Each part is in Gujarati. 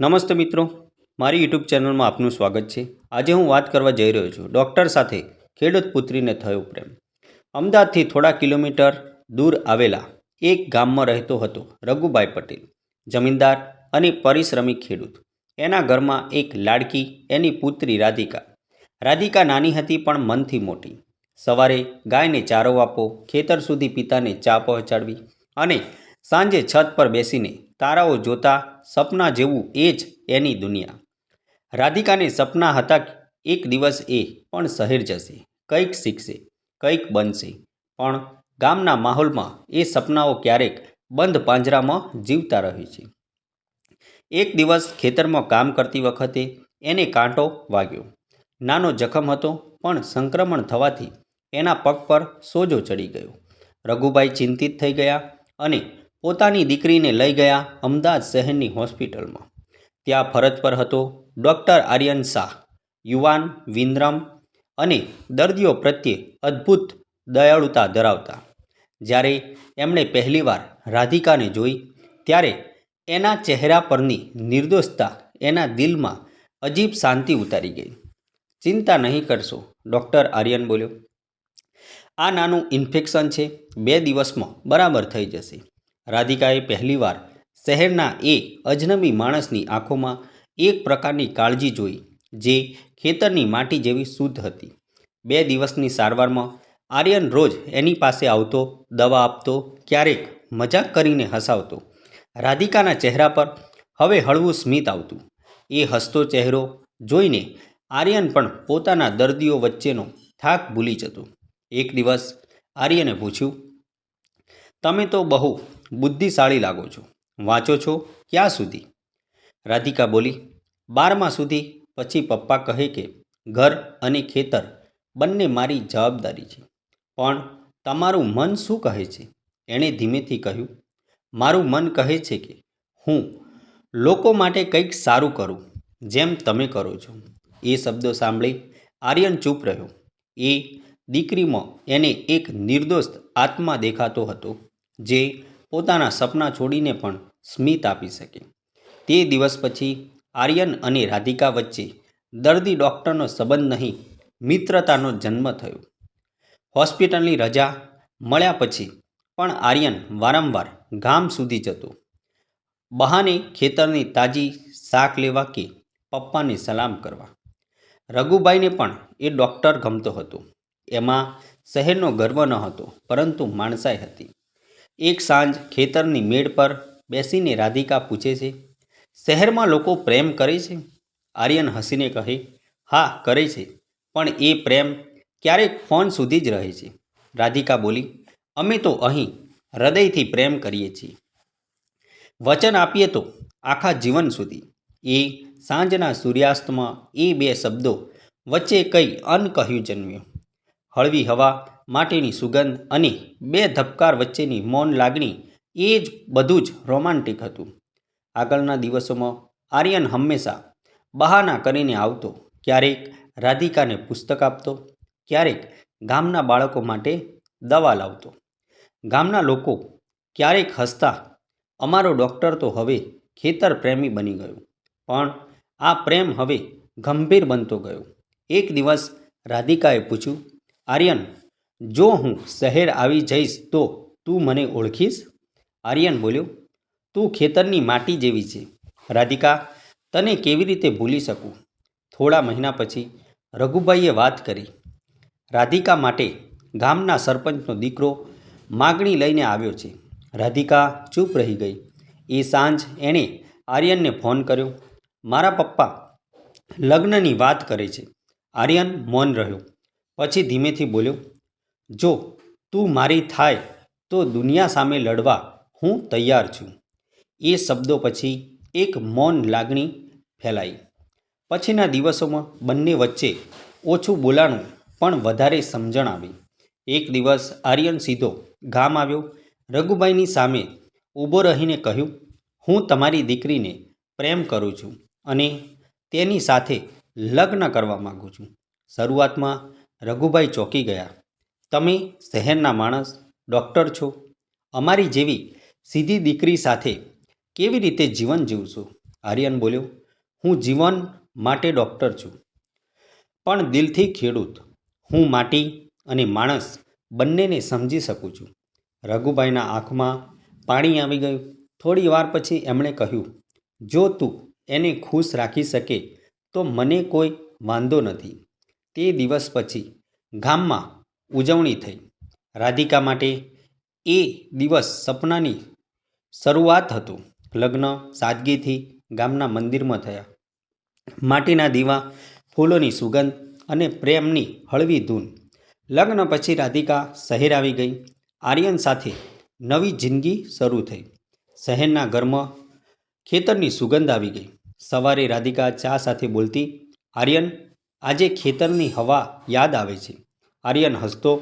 નમસ્તે મિત્રો. મારી યુટ્યુબ ચેનલમાં આપનું સ્વાગત છે. આજે હું વાત કરવા જઈ રહ્યો છું ડૉક્ટર સાથે ખેડૂત પુત્રીને થયો પ્રેમ. અમદાવાદથી થોડા કિલોમીટર દૂર આવેલા એક ગામમાં રહેતો હતો રઘુભાઈ પટેલ, જમીનદાર અને પરિશ્રમિક ખેડૂત. એના ઘરમાં એક લાડકી, એની પુત્રી રાધિકા. રાધિકા નાની હતી પણ મનથી મોટી. સવારે ગાયને ચારો આપો, ખેતર સુધી પિતાને ચા પહોંચાડવી અને સાંજે છત પર બેસીને તારાઓ જોતા સપના જેવું એ જ એની દુનિયા. રાધિકાને સપના હતા એક દિવસ એ પણ શહેર જશે, કંઈક શીખશે, કંઈક બનશે. પણ ગામના માહોલમાં એ સપનાઓ ક્યારેક બંધ પાંજરામાં જીવતા રહે છે. એક દિવસ ખેતરમાં કામ કરતી વખતે એને કાંટો વાગ્યો. નાનો જખમ હતો, પણ સંક્રમણ થવાથી એના પગ પર સોજો ચડી ગયો. રઘુભાઈ ચિંતિત થઈ ગયા અને પોતાની દીકરીને લઈ ગયા અમદાવાદ શહેરની હોસ્પિટલમાં. ત્યાં ફરજ પર હતો ડૉક્ટર આર્યન શાહ, યુવાન વિન્દ્રમ અને દર્દીઓ પ્રત્યે અદ્ભુત દયાળુતા ધરાવતા. જ્યારે એમણે પહેલીવાર રાધિકાને જોઈ, ત્યારે એના ચહેરા પરની નિર્દોષતા એના દિલમાં અજીબ શાંતિ ઉતારી ગઈ. ચિંતા નહીં કરશો, ડૉક્ટર આર્યન બોલ્યો. આ નાનું ઇન્ફેક્શન છે, બે દિવસમાં બરાબર થઈ જશે. રાધિકાએ પહેલીવાર શહેરના એ અજનબી માણસની આંખોમાં એક પ્રકારની કાળજી જોઈ, જે ખેતરની માટી જેવી શુદ્ધ હતી. બે દિવસની સારવારમાં આર્યન રોજ એની પાસે આવતો, દવા આપતો, ક્યારેક મજાક કરીને હસાવતો. રાધિકાના ચહેરા પર હવે હળવું સ્મિત આવતું. એ હસતો ચહેરો જોઈને આર્યન પણ પોતાના દર્દીઓ વચ્ચેનો થાક ભૂલી જતો. એક દિવસ આર્યને પૂછ્યું, તમે તો બહુ બુદ્ધિશાળી લાગો છો. વાંચો છો ક્યાં સુધી? રાધિકા બોલી, બારમા સુધી. પછી પપ્પા કહે કે, ઘર અને ખેતર બંને મારી જવાબદારી છે. પણ તમારું મન શું કહે છે? એણે ધીમેથી કહ્યું, મારું મન કહે છે કે, હું લોકો માટે કંઈક સારું કરું, જેમ તમે કરો છો. એ શબ્દો સાંભળી આર્યન ચૂપ રહ્યો. એ દીકરીમાં એને એક નિર્દોષ આત્મા દેખાતો હતો, જે પોતાના સપના છોડીને પણ સ્મિત આપી શકે. તે દિવસ પછી આર્યન અને રાધિકા વચ્ચે દર્દી ડૉક્ટરનો સંબંધ નહીં, મિત્રતાનો જન્મ થયો. હોસ્પિટલની રજા મળ્યા પછી પણ આર્યન વારંવાર ગામ સુધી જતો. બહાને ખેતરની તાજી શાક લેવા કે પપ્પાને સલામ કરવા. રઘુભાઈને પણ એ ડૉક્ટર ગમતો હતો. એમાં શહેરનો ગર્વ ન હતો પરંતુ માણસાઈ હતી. એક સાંજ ખેતરની મેળ પર બેસીને રાધિકા પૂછે છે, શહેરમાં લોકો પ્રેમ કરે છે? આર્યન હસીને કહે, હા, કરે છે, પણ એ પ્રેમ ક્યારેક ફોન સુધી જ રહે છે. રાધિકા બોલી, અમે તો અહીં હૃદયથી પ્રેમ કરીએ છીએ. વચન આપીએ તો આખા જીવન સુધી. એ સાંજના સૂર્યાસ્તમાં એ બે શબ્દો વચ્ચે કંઈ અનકહ્યું જન્મ્યું. હળવી હવા માટેની સુગંધ અને બે ધબકાર વચ્ચેની મૌન લાગણી એ જ બધું જ રોમાન્ટિક હતું. આગળના દિવસોમાં આર્યન હંમેશા બહાના કરીને આવતો, ક્યારેક રાધિકાને પુસ્તક આપતો, ક્યારેક ગામના બાળકો માટે દવા લાવતો. ગામના લોકો ક્યારેક હસતા, અમારો ડૉક્ટર તો હવે ખેતર પ્રેમી બની ગયો, પણ આ પ્રેમ હવે ગંભીર બનતો ગયો. એક દિવસ રાધિકાએ પૂછ્યું, આર્યન જો હું શહેર આવી જઈશ તો તું મને ઓળખીશ? આર્યન બોલ્યો, તું ખેતરની માટી જેવી છે. રાધિકા, તને કેવી રીતે ભૂલી શકું? થોડા મહિના પછી રઘુભાઈએ વાત કરી. રાધિકા માટે ગામના સરપંચનો દીકરો માગણી લઈને આવ્યો છે. રાધિકા ચૂપ રહી ગઈ. એ સાંજ એણે આર્યનને ફોન કર્યો. મારા પપ્પા લગ્નની વાત કરે છે. આર્યન મૌન રહ્યો. પછી ધીમેથી બોલ્યો જો તું મારી થાય તો દુનિયા સામે લડવા હું તૈયાર છું. એ શબ્દો પછી એક મૌન લાગણી ફેલાઈ. પછીના દિવસોમાં બંને વચ્ચે ઓછું બોલાણું પણ વધારે સમજણ આવી. એક દિવસ આર્યન સીધો ગામ આવ્યો. રઘુભાઈની સામે ઊભો રહીને કહ્યું, હું તમારી દીકરીને પ્રેમ કરું છું અને તેની સાથે લગ્ન કરવા માગું છું. શરૂઆતમાં રઘુભાઈ ચોંકી ગયા. તમે શહેરના માણસ, ડૉક્ટર છો. અમારી જેવી સીધી દીકરી સાથે કેવી રીતે જીવન જીવશો? આર્યન બોલ્યો, હું જીવન માટે ડૉક્ટર છું, પણ દિલથી ખેડૂત. હું માટી અને માણસ બંનેને સમજી શકું છું. રઘુભાઈના આંખમાં પાણી આવી ગયું. થોડી વાર પછી એમણે કહ્યું, જો તું એને ખુશ રાખી શકે, તો મને કોઈ વાંધો નથી. તે દિવસ પછી ગામમાં ઉજવણી થઈ. રાધિકા માટે એ દિવસ સપનાની શરૂઆત હતું. લગ્ન સાદગીથી ગામના મંદિરમાં થયા. માટીના દીવા, ફૂલોની સુગંધ અને પ્રેમની હળવી ધૂન. લગ્ન પછી રાધિકા શહેર આવી ગઈ. આર્યન સાથે નવી જિંદગી શરૂ થઈ. શહેરના ઘરમાં ખેતરની સુગંધ આવી ગઈ. સવારે રાધિકા ચા સાથે બોલતી, આર્યન, આજે ખેતરની હવા યાદ આવે છે. આર્યન હસતો,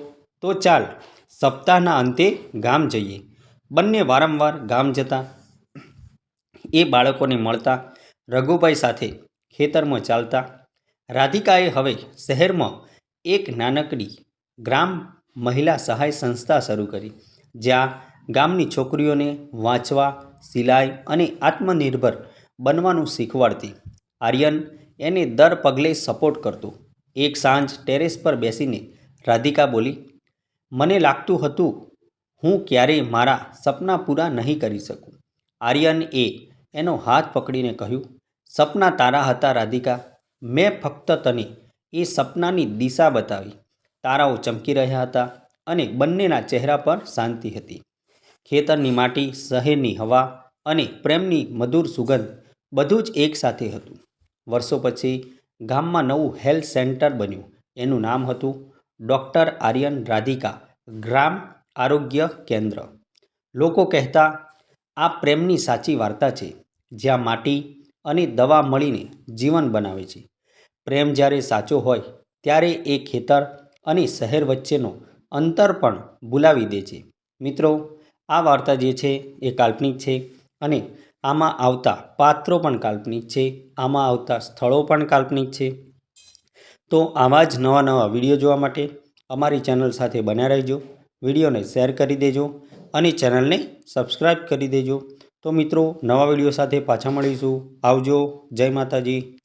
તો ચાલ, સપ્તાહના અંતે ગામ જઈએ. બંને વારંવાર ગામ જતા. એ બાળકોને મળતા, રઘુભાઈ સાથે ખેતરમાં ચાલતા. રાધિકાએ હવે શહેરમાં એક નાનકડી ગ્રામ મહિલા સહાય સંસ્થા શરૂ કરી, જ્યાં ગામની છોકરીઓને વાંચવા, સિલાઈ અને આત્મનિર્ભર બનવાનું શીખવાડતી. આર્યન એને દર પગલે સપોર્ટ કરતો. એક સાંજ ટેરેસ પર બેસીને રાધિકા બોલી, મને લાગતું હતું હું ક્યારેય મારા સપના પૂરા નહીં કરી શકું. આર્યન એ એનો હાથ પકડીને કહ્યું, સપના તારા હતા રાધિકા. મેં ફક્ત તને એ સપનાની દિશા બતાવી. તારાઓ ચમકી રહ્યા હતા અને બંનેના ચહેરા પર શાંતિ હતી. ખેતરની માટી, શહેરની હવા અને પ્રેમની મધુર સુગંધ બધું જ એકસાથે હતું. વર્ષો પછી ગામમાં નવું હેલ્થ સેન્ટર બન્યું. એનું નામ હતું ડૉક્ટર આર્યન રાધિકા, ગ્રામ આરોગ્ય કેન્દ્ર. લોકો કહેતા, આ પ્રેમની સાચી વાર્તા છે, જ્યાં માટી અને દવા મળીને જીવન બનાવે છે. પ્રેમ જ્યારે સાચો હોય, ત્યારે એ ખેતર અને શહેર વચ્ચેનો અંતર પણ ભૂલાવી દે છે. મિત્રો, આ વાર્તા જે છે, એ કાલ્પનિક છે અને આમાં આવતા પાત્રો પણ કાલ્પનિક છે, આમાં આવતા સ્થળો પણ કાલ્પનિક છે. તો આવા જ નવા નવા વીડિયો જોવા માટે અમારી ચેનલ સાથે બન્યા રહેજો. વિડીયોને શેર કરી દેજો અને ચેનલને સબસ્ક્રાઈબ કરી દેજો. તો મિત્રો, નવા વીડિયો સાથે પાછા મળીશું. આવજો. જય માતાજી.